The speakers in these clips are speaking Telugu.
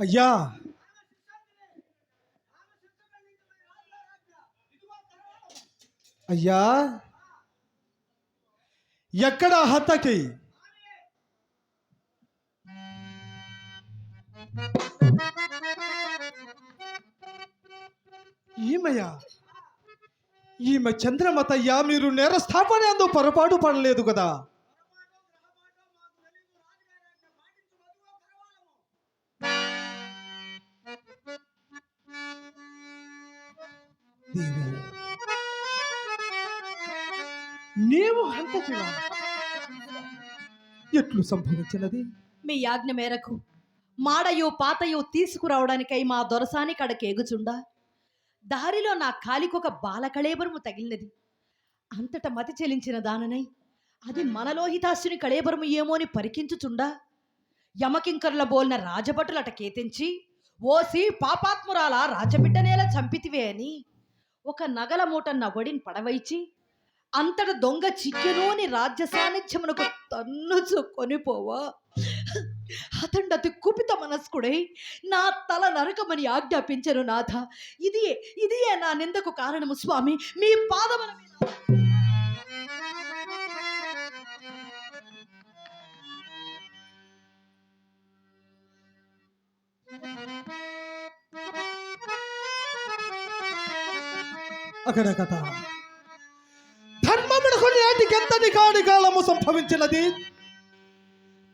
అయ్యా! అయ్యా! ఎక్కడ హతకి? ఈమయ్యా! ఈమె చంద్రమతయ్యా మీరు నేర స్థాపన ఎందు పొరపాటు పడలేదు కదా? నీవు హంతకివా ఎట్లు సంభవించినది? మీ యాజ్ఞ మేరకు మాడయు పాతయు తీసుకురావడానికై మా దొరసాని కడకేగుచుండా దారిలో నా కాలికొక బాలకళేబరము తగిలినది. అంతట మతి చెలించిన దాననై అది మనలోహితాసుని కళేబరము ఏమో అని పరికించుచుండా. యమకింకరుల బోల్న రాజభటులట కేతించి ఓసి పాపాత్మురాల రాజబిడ్డనేల చంపితివే అని ఒక నగల మూట నవ్వడిని పడవైచి అంతట దొంగ చిక్కెనోని రాజ్య సాన్నిధ్యమునకు తన్నుచు కొనిపోవా? అతండతి కుపిత మనస్కుడై నా తల నరకమని ఆజ్ఞాపించను నాథ. ఇది ఇదియే నా నిందకు కారణము స్వామి. మీ పాదముల మీద అక్కడ కథ. నేటికి కాడి కాలము సంభవించినది.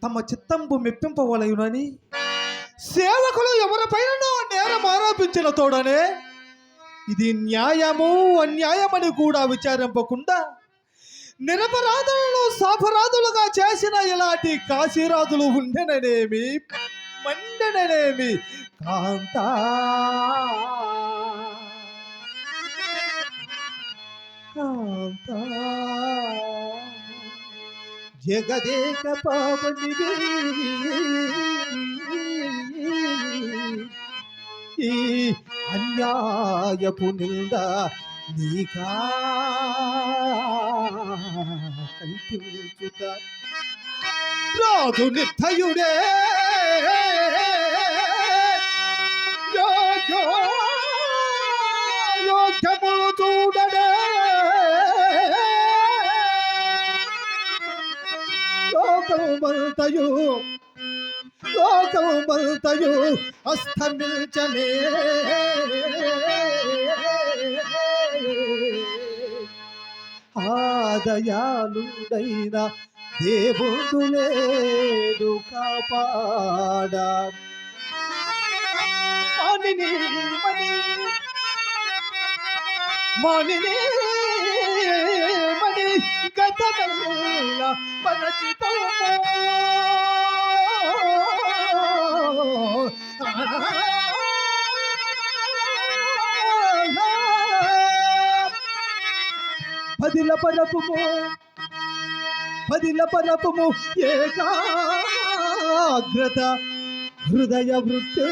తమ చిత్తంబు మెప్పింపవలయునని సేవకులు ఎవరిపైననో నేరం ఆరోపించిన తోడనే ఇది న్యాయము అన్యాయమని కూడా విచారింపకుండా నిరపరాధులను సాపరాధులుగా చేసిన ఇలాంటి కాశీరాజులు ఉండెననేమి మండెననేమి కాంత. కాంత. జగదేక పావనివే ఈ అన్యాయపు నింద నీకా కల్పించుట. రాజు నిర్ధయుడే లోకమంతయు లోకమంతయు అస్తమించలే ఆదయాలుడైన దేవుడు లేదు కాపాడా. మణిని మణి మణిని మణి గతమెల్ల పదిల పరపుము పదిల పరపుము ఏకాగ్రత హృదయ వృత్తే.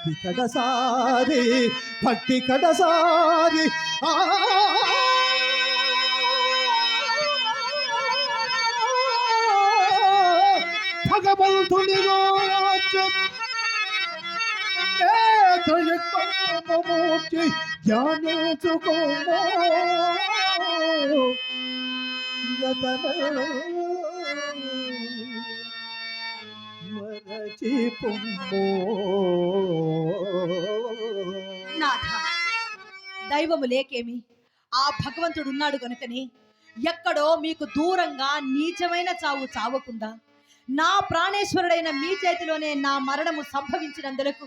భక్తి కడసారి భక్తి కడసారి ఆ నేత్రయుక్తమూర్తి జ్ఞానేచుకోమో మరచి పొమ్మో నాథ దైవము లేకేమి? ఆ భగవంతుడు ఉన్నాడు కనుకనే ఎక్కడో మీకు దూరంగా నీచమైన చావు చావకుండా నా ప్రాణేశ్వరుడైన మీ చేతిలోనే నా మరణము సంభవించినందులకు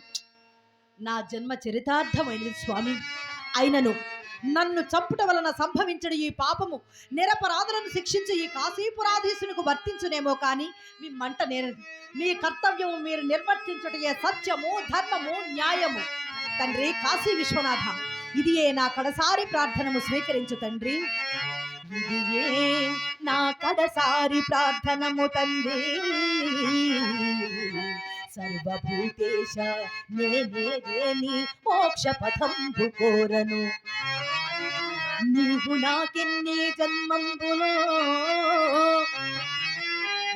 నా జన్మ చరితార్థమైనది స్వామి. అయినను నన్ను చంపుట వలన సంభవించడు ఈ పాపము. నిరపరాధులను శిక్షించి ఈ కాశీపురాధీశునికి వర్తించునేమో కానీ మీ మంట నేరదు. మీ కర్తవ్యము మీరు నిర్వర్తించుటయే సత్యము ధర్మము న్యాయము. తండ్రి కాశీ విశ్వనాథ ఇది ఏ నా కడసారి ప్రార్థనము స్వీకరించు తండ్రి. ఇది ఏ నా కడసారి ప్రార్థనము తండ్రి. సర్వభూతేశ నేనేదేని మోక్ష పథంబు కోరను. నీవు నాకెన్ని జన్మంబులో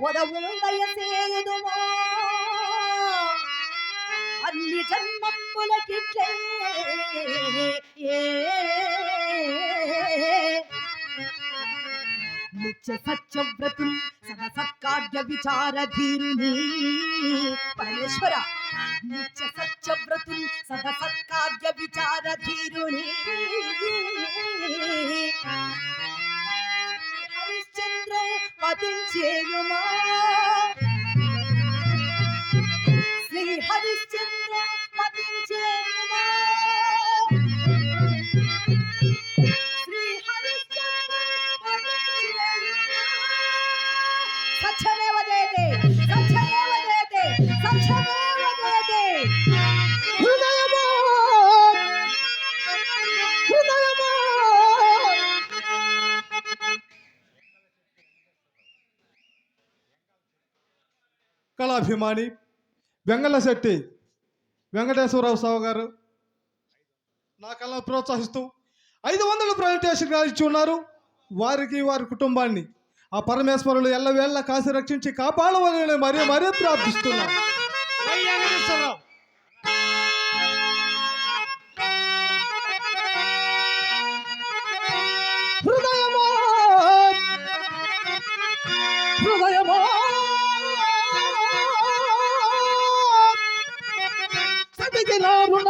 ఉదవుందయ సేయుదుమో అన్ని జన్మములకిట్లే నిత్య సత్యవ్రతు సత్కార్య విచార ధీరుని పరమేశ్వర నిత్య సత్యవ్రతు సద సత్కార్య విచార ధీరుని హరిశ్చంద్ర పతించేయుమా అభిమాని వెంగళ శెట్టి వెంకటేశ్వరరావు సావు గారు నా కళను ప్రోత్సహిస్తూ ఐదు వందల ప్రజెంటేషన్ ఇచ్చి ఉన్నారు వారికి వారి కుటుంబాన్ని ఆ పరమేశ్వరులు ఎల్లవేళ్ళ కాసి రక్షించి కాపాడవలని మరీ మరీ ప్రార్థిస్తున్నాను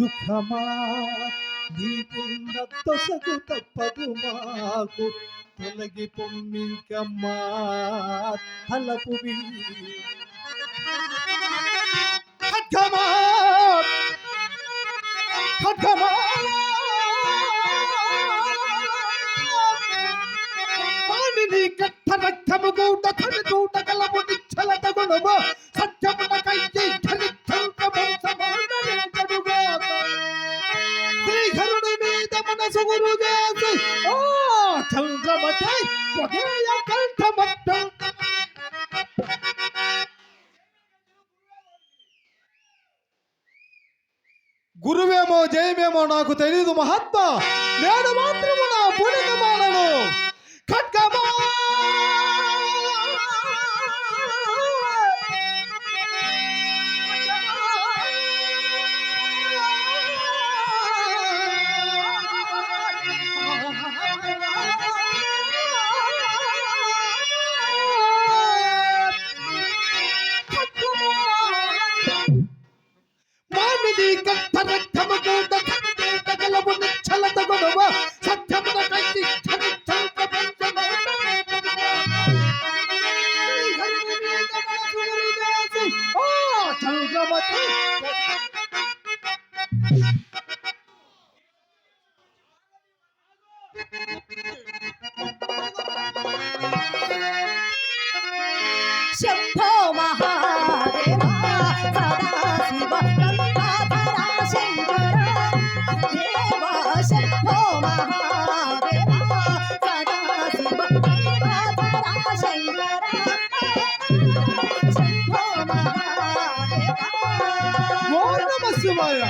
దుఃఖమా? నీకున్న తొసగు తప్పదు మాకు. తొలగి పొమ్మింకమ్మా తలపు ఖడ్గమా? ఖడ్గమా? నీ కట్ట రక్తము గూట తన గూట గలము నిచ్చల తగుణము సత్యమున కైకి ధనిచ్చంక వంశమాడగడుగాక శ్రీహరుని మీద మనసు గురు చేసి ఓ చంద్రమతి పొగేయ కంఠమట్ట గురువేమో జయమేమో నాకు తెలియదు మహాత్మ. నేను మాత్రము నా పుణిత శివాయ.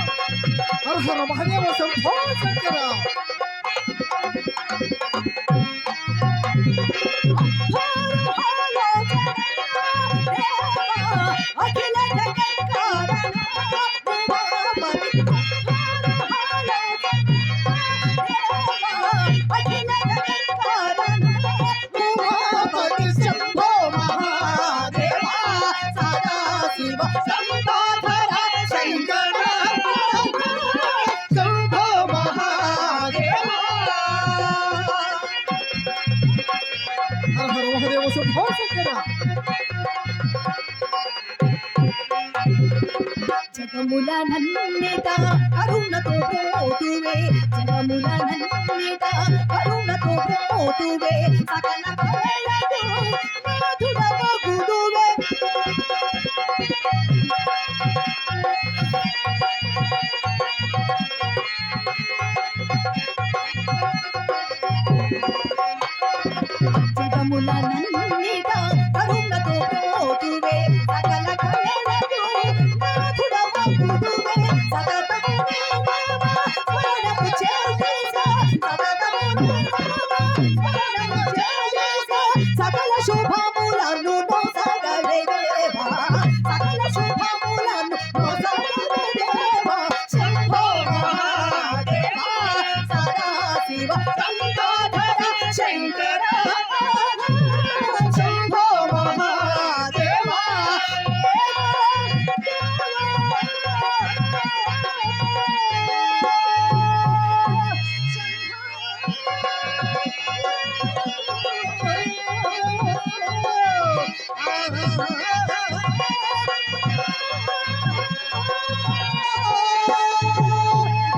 హర హర మహదేవ శంభో శంకరా. కరుణతో పోతూ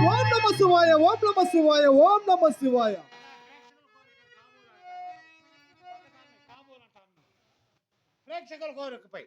ఓం నమ శివాయ ఓం నమ శివాయ ఓం నమ శివాయ. ప్రేక్షకుల కోరికపై